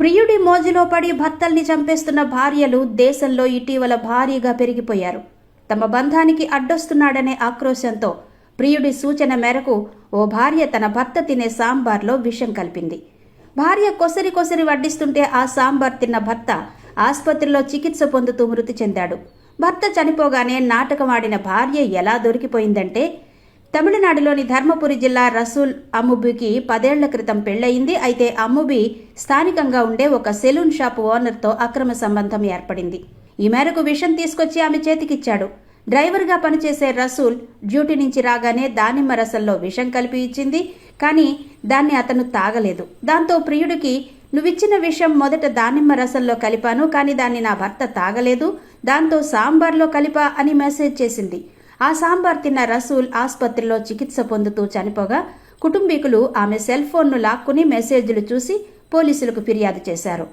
ప్రియుడి మోజులో పడి భర్తల్ని చంపేస్తున్న భార్యలు దేశంలో ఇటీవల భారీగా పెరిగిపోయారు. తమ బంధానికి అడ్డొస్తున్నాడనే ఆక్రోశంతో ప్రియుడి సూచన మేరకు ఓ భార్య తన భర్త తినే సాంబార్లో విషం కలిపింది. భార్య కొసరి కొసరి వడ్డిస్తుంటే ఆ సాంబార్ తిన్న భర్త ఆసుపత్రిలో చికిత్స పొందుతూ మృతి చెందాడు. భర్త చనిపోగానే నాటకమాడిన భార్య ఎలా దొరికిపోయిందంటే తమిళనాడులోని ధర్మపురి జిల్లా రసూల్ అమ్ముబికి పదేళ్ళ క్రితం పెళ్ళయింది అయితే అమ్ముబి స్థానికంగా ఉండే ఒక సెలూన్ షాప్ ఓనర్తో అక్రమ సంబంధం ఏర్పడింది. ఈ మేరకు విషం తీసుకొచ్చి ఆమె చేతికిచ్చాడు. డ్రైవర్గా పనిచేసే రసూల్ డ్యూటీ నుంచి రాగానే దానిమ్మ రసంలో విషం కలిపి ఇచ్చింది. కానీ దాన్ని అతను తాగలేదు. దాంతో ప్రియుడికి నువ్విచ్చిన విషం మొదట దానిమ్మ రసంలో కలిపాను కానీ దాన్ని నా భర్త తాగలేదు. దాంతో సాంబార్లో కలిపా అని మెసేజ్ చేసింది. ఆ సాంబార్ తిన్న రసూల్ ఆసుపత్రిలో చికిత్స పొందుతూ చనిపోగా కుటుంబీకులు ఆమె సెల్ ఫోన్ను లాక్కుని మెసేజ్లు చూసి పోలీసులకు ఫిర్యాదు చేశారు.